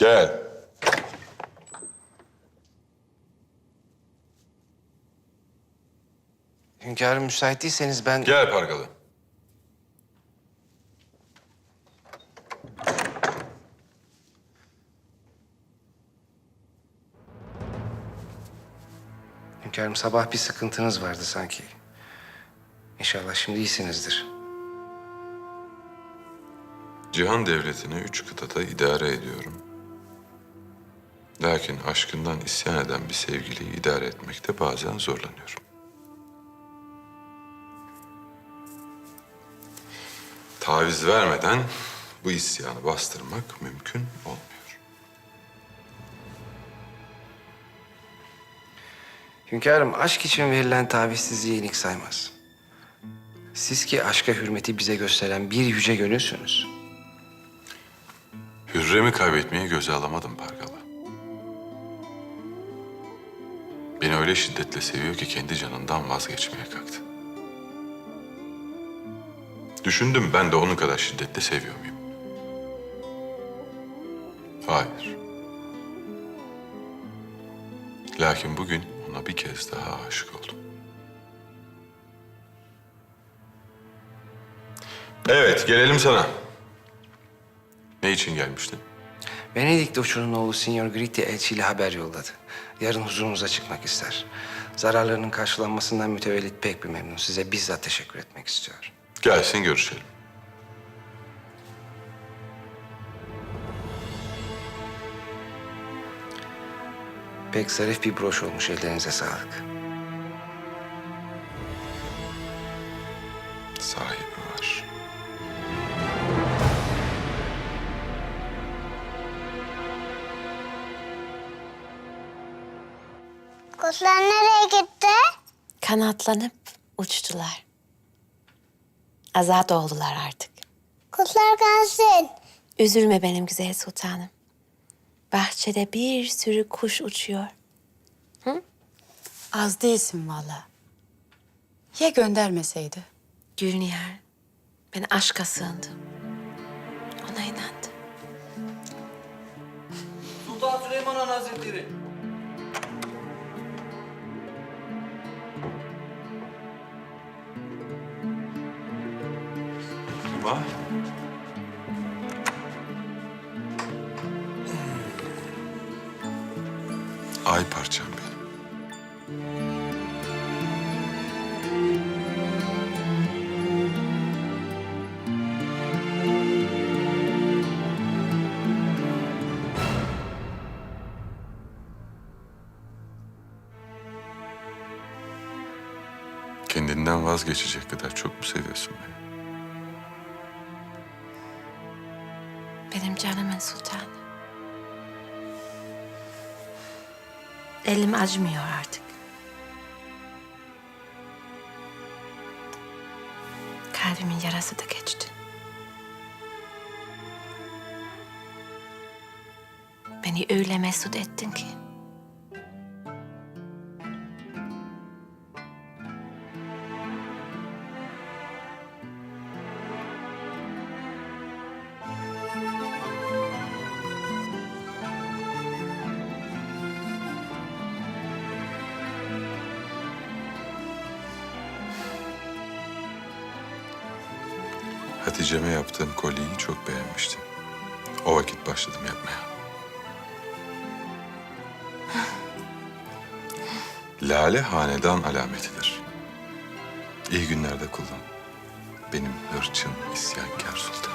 Gel. Hünkârım müsait değilseniz ben... Gel Pargalı. Hünkârım sabah bir sıkıntınız vardı sanki. İnşallah şimdi iyisinizdir. Cihan devletini üç kıtada idare ediyorum. Lakin aşkından isyan eden bir sevgiliyi idare etmekte bazen zorlanıyorum. Taviz vermeden bu isyanı bastırmak mümkün olmuyor. Hünkârım aşk için verilen tavizsizliği iyilik saymaz. Siz ki aşka hürmeti bize gösteren bir yüce gönülsünüz. Hürrem'i kaybetmeyi göze alamadım Pargalı. Beni öyle şiddetle seviyor ki kendi canından vazgeçmeye kalktı. Düşündüm ben de onun kadar şiddetle seviyor muyum? Hayır. Lakin bugün ona bir kez daha aşık oldum. Evet, gelelim sana. Ne için gelmiştin? Venedik Doçu'nun oğlu Signor Gritti elçiyle haber yolladı. Yarın huzurunuza çıkmak ister. Zararlarının karşılanmasından mütevellit pek bir memnun. Size bizzat teşekkür etmek istiyor. Gelsin görüşelim. Pek zarif bir broş olmuş. Ellerinize sağlık. Kuşlar nereye gitti? Kanatlanıp uçtular. Azat oldular artık. Kuşlar gelsin. Üzülme benim güzel sultanım. Bahçede bir sürü kuş uçuyor. Az değilsin valla. Ya göndermeseydi? Gülnihar, ben aşka sığındım. Ona inandım. Sultan Süleyman Han Hazretleri. Ama Ay parçam benim. Kendinden vazgeçecek kadar çok mu seviyorsun sultanı. Elim acımıyor artık. Kalbimin yarası da geçti. Beni öyle mesut ettin ki. Hatice'me yaptığım kolyeyi çok beğenmiştim. O vakit başladım yapmaya. Lale hanedan alametidir. İyi günlerde kullan. Benim hırçın isyankar sultanım.